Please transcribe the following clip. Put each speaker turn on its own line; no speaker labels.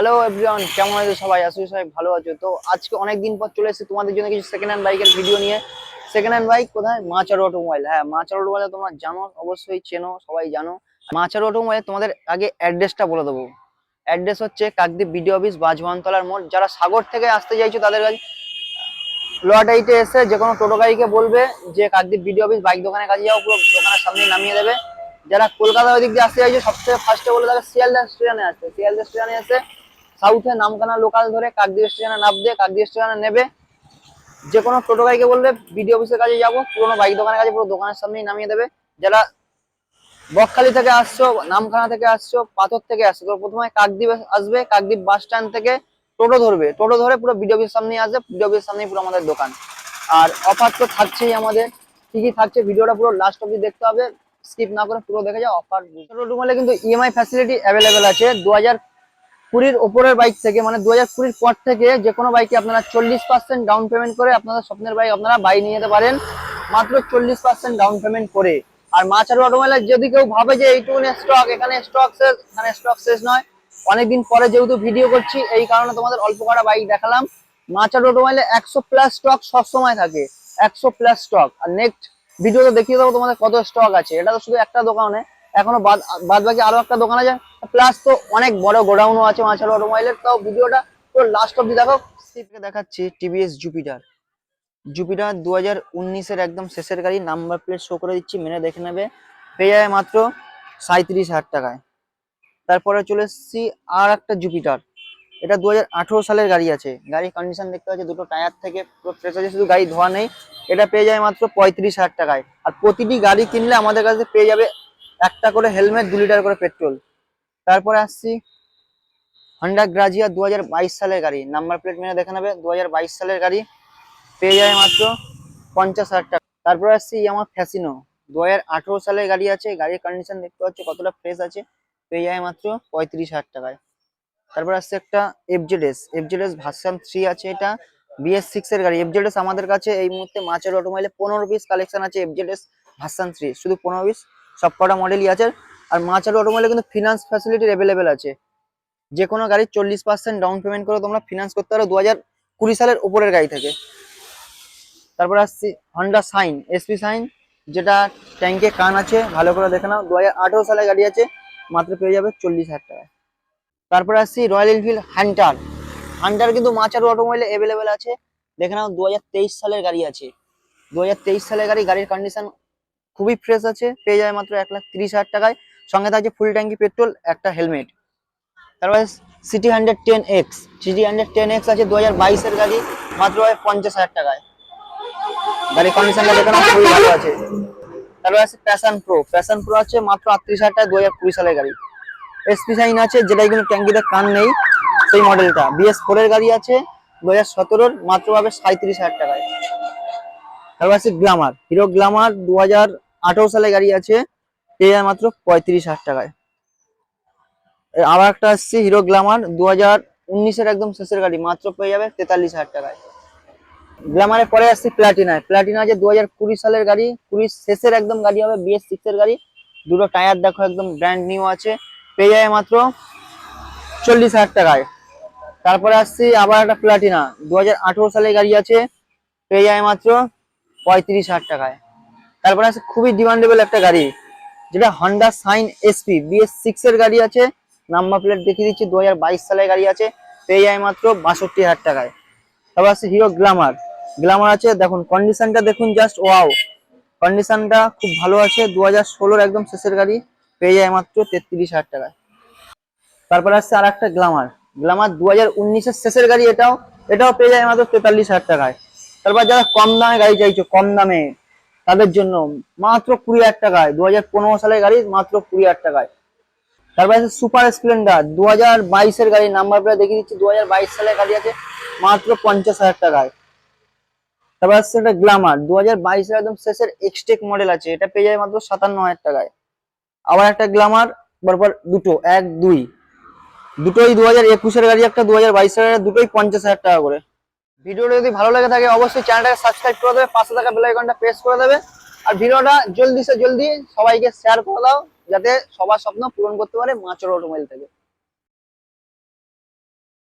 Hello everyone কেমন আছো সবাই? আসলে সবাই ভালো আছো। তো আজকে অনেক দিন পর চলে এসেছি তোমাদের জন্য কিছু সেকেন্ড হ্যান্ড বাইকের ভিডিও নিয়ে। সেকেন্ড হ্যান্ড বাইক কোথায়? মাচার অটোমোবাইল হ্যাঁ মাচার অটোমোবাইল তোমরা জানো, অবশ্যই চেনো, সবাই জানো। মাচার অটোমোবাইল তোমাদের আগে অ্যাড্রেসটা বলে দেবো। অ্যাড্রেস হচ্ছে কাকদ্বীপ বিডিও অফিস বাজবানতলার মোড়। যারা সাগর থেকে আসতে চাইছো, তাদের কাছে লোয়াটাইতে এসে যে কোনো টোটো গাড়িকে বলবে যে, কাকদ্বীপ বিডিও অফিস বাইক দোকানের কাছে যাও, পুরো দোকানের সামনে নামিয়ে দেবে। যারা কলকাতা ওই দিক দিয়ে আসতে চাইছো, সবথেকে ফার্স্টে বলে দেবে, শিয়ালদা স্টেশনে আসতে। শিয়ালদা স্টেশনে এসে সাউথে নামখানা লোকাল ধরে কাকদ্বীপ স্টেশনে নামবে, কাকদ্বীপ স্টেশনে নেবে। যে কোনো টোটো গাড়িকে বলবে, বিডিও অফিসের কাছে যাব, পুরোনো বাইক দোকানের কাছে পুরো দোকানের সামনেই নামিয়ে দেবে। যারা বকখালি থেকে আসছো, নামখানা থেকে আসছো, পাথর থেকে আসছো, তো প্রথমে কাকদ্বীপ আসবে, কাকদ্বীপ বাস স্ট্যান্ড থেকে টোটো ধরবে। টোটো ধরে পুরো বিডিও অফিসের সামনে আসবে, বিডিও অফিসের সামনেই পুরো আমাদের দোকান। আর অফার তো থাকছেই আমাদের। কি কি থাকছে ভিডিওটা পুরো লাস্ট অব্দি দেখতে হবে। স্কিপ না করে পুরো দেখে যাও, অফার টোটো কিন্তু ইএমআই ফ্যাসিলিটি অ্যাভেলেবেল আছে। দু হাজার কুড়ির ওপরের বাইক থেকে মানে দু হাজার কুড়ির পর থেকে যে কোনো বাইকে আপনারা চল্লিশ পার্সেন্ট ডাউন পেমেন্ট করে আপনাদের স্বপ্নের বাইক আপনারা বাই নিয়ে যেতে পারেন। মাত্র চল্লিশ পার্সেন্ট ডাউন পেমেন্ট করে। আর মাছারু অটোমোবাইলের যদি কেউ ভাবে যে এইটুকুনি স্টক এখানে স্টক শেষ, এখানে স্টক শেষ নয়, অনেকদিন পরে যেহেতু ভিডিও করছি, এই কারণে তোমাদের অল্প কটা বাইক দেখালাম। মাছারু অটোমোবাইলে একশো প্লাস স্টক সবসময় থাকে, একশো প্লাস স্টক আর নেক্সট ভিডিওতে দেখিয়ে দেবো তোমাদের কত স্টক আছে। এটা তো শুধু একটা দোকানে, এখনও বাদ বাদ বাকি আরও একটা দোকান আছে প্লাস তো অনেক বড় গোডাউনও আছে মাছারু অটোমোবাইলের। তাও ভিডিওটা পুরো লাস্ট অব্দি দেখো। সিটকে দেখাচ্ছি টিভিএস জুপিটার জুপিটার দু হাজার উনিশের একদম শেষের গাড়ি নাম্বার প্লেট শো করে দিচ্ছি মেনে দেখে নেবে। পেয়ে যাবে মাত্র সাঁত্রিশ হাজার টাকায়। তারপরে চলে এসেছি আর একটা জুপিটার এটা দু হাজার আঠেরো সালের গাড়ি আছে। গাড়ির কন্ডিশন দেখতে পাচ্ছি, দুটো টায়ার থেকে পুরো ফ্রেশ আছে, শুধু গাড়ি ধোয়া নেই। এটা পেয়ে যায় মাত্র পঁয়ত্রিশ হাজার টাকায়। আর প্রতিটি গাড়ি কিনলে আমাদের কাছে পেয়ে যাবে একটা করে হেলমেট দু লিটার করে পেট্রোল তারপরে আসছি হন্ডা গ্রাজিয়া দু হাজার বাইশ সালের গাড়ি। নাম্বার প্লেট মেনে দেখে নেবে দু হাজার বাইশ সালের গাড়ি। পেয়ে যায় মাত্র পঞ্চাশ হাজার টাকা। তারপরে আসছি আমার ফ্যাসিনো দু হাজার আঠেরো সালের গাড়ি আছে, গাড়ির কন্ডিশন দেখতে পাচ্ছ কতটা ফ্রেশ আছে। পেয়ে যায় মাত্র পঁয়ত্রিশ হাজার টাকায়। তারপর আসছে একটা এফজেডএস এফজেডএস ভার্সন থ্রি আছে এটা বিএস সিক্স এর গাড়ি। এফজেডএস আমাদের কাছে এই মুহূর্তে মাছের অটোমোবাইলে পনেরো পিস কালেকশন আছে এফজেডএস ভার্সন থ্রি শুধু পনেরো পিস সব কটা মডেলই আছে। আর মাছের অটোমোবাইলে কিন্তু ফিনান্স ফ্যাসিলিটি অ্যাভেলেবেল আছে। যে কোনো গাড়ির চল্লিশ পার্সেন্ট ডাউন পেমেন্ট করে তোমরা ফিনান্স করতে পারো দু কুড়ি সালের উপরের গাড়ি থেকে। তারপর আসছি হন্ডা সাইন এসপি সাইন যেটা ট্যাঙ্কে কান আছে, ভালো করে দেখে নাও। দু হাজার আঠেরো সালের গাড়ি আছে, মাত্র পেয়ে যাবে চল্লিশ হাজার টাকায় তারপরে আসছি রয়্যাল এনফিল্ড হান্টার হান্টার কিন্তু মাচারু অটোমোবাইলে অ্যাভেলেবেল আছে। দেখে নাও দু হাজার তেইশ সালের গাড়ি আছে। দু সালের গাড়ি, গাড়ির কন্ডিশন খুবই ফ্রেশ আছে, পেয়ে যাবে মাত্র এক লাখ হাজার টাকায়। সঙ্গে থাকছে ফুল ট্যাঙ্কি পেট্রোল একটা হেলমেট তারপরে CT hundred ten X CT hundred ten X আছে দু হাজার বাইশের গাড়ি, মাত্র হয় পঞ্চাশ হাজার টাকায়। গাড়ির কন্ডিশনটা দেখে নাও, খুবই ভালো আছে। তারপরে আছে প্যাশন প্রো প্যাশন প্রো আছে মাত্র আটত্রিশ হাজার টাকা দু হাজার কুড়ি সালের গাড়ি। এসপি সাইন আছে, যেটা এগুলো ট্যাঙ্কিতে কান নেই, সেই মডেলটা বিএস ফোর এর গাড়ি আছে দু হাজার সতেরোর, মাত্র পাবে সাঁত্রিশ হাজার টাকায়। তারপর আছে গ্লামার হিরো গ্লামার দু হাজার আঠারো সালে গাড়ি আছে পেয়ে যায় মাত্র পঁয়ত্রিশ হাজার টাকায়। আবার একটা আসছে হিরো গ্ল্যামার দু হাজার উনিশের একদম শেষের গাড়ি, মাত্র পেয়ে যাবে তেতাল্লিশ হাজার টাকায়। গ্ল্যামারের পরে আসছে প্লাটিনা প্লাটিনা আছে দু হাজার কুড়ি সালের গাড়ি, কুড়ির শেষের একদম গাড়ি হবে বিএস সিক্স এর গাড়ি। দুটো টায়ার দেখো একদম ব্র্যান্ড নিউ আছে, পেয়ে যাবে মাত্র চল্লিশ হাজার টাকায়। তারপরে আসছি আবার একটা প্লাটিনা দু হাজার আঠেরো সালের গাড়ি আছে, পেয়ে যাবে মাত্র পঁয়ত্রিশ হাজার টাকায়। তারপরে আছে খুবই ডিমান্ডেবল একটা গাড়ি যেটা Honda Shine SP BS six এর গাড়ি আছে। নাম্বার প্লেট দেখিয়ে দিচ্ছি দু হাজার বাইশ সালের গাড়ি আছে, পেয়ে যায় মাত্র বাষট্টি হাজার টাকায়। তারপর আছে হিরো গ্লামার গ্লামার আছে, দেখুন কন্ডিশনটা দেখুন জাস্ট ওয়াও কন্ডিশনটা খুব ভালো আছে দু হাজার ষোলোর একদম শেষের গাড়ি, পেয়ে যায় মাত্র তেত্রিশ হাজার টাকায়। তারপর আসছে আর একটা গ্লামার গ্লামার দু হাজার শেষের গাড়ি এটাও এটাও পেয়ে যায় মাত্র তেতাল্লিশ হাজার টাকায়। তারপর যারা কম দামে গাড়ি চাইছো, কম দামে তাদের জন্য মাত্র কুড়ি হাজার টাকায় দু হাজার পনেরো সালের গাড়ি মাত্র কুড়ি হাজার টাকায়। তারপর আছে সুপার স্প্লেন্ডার দু হাজার বাইশের গাড়ি নাম্বার প্লেট দেখিয়ে দিচ্ছি দু হাজার বাইশ সালের গাড়ি আছে মাত্র পঞ্চাশ হাজার টাকায়। তারপর আসছে একটা গ্লামার দু হাজার বাইশের একদম শেষের এক্সটেক মডেল আছে, এটা পেয়ে যায় মাত্র সাতান্ন হাজার টাকায়। আবার একটা গ্লামার পরপর দুটো, এক, দুই। দুটোই দু হাজার একুশের গাড়ি, একটা দু হাজার বাইশের গাড়ি দুটোই পঞ্চাশ হাজার টাকা করে। ভিডিওটা যদি ভালো লাগে থাকে, অবশ্যই চ্যানেলটাকে সাবস্ক্রাইব করে দেবে, পাশে থাকা বেল আইকনটা প্রেস করে দেবে। আর ভিডিওটা জলদি সে জলদি সবাইকে শেয়ার করে দাও, যাতে সবার স্বপ্ন পূরণ করতে পারে মাছের অটোমোবাইল থেকে।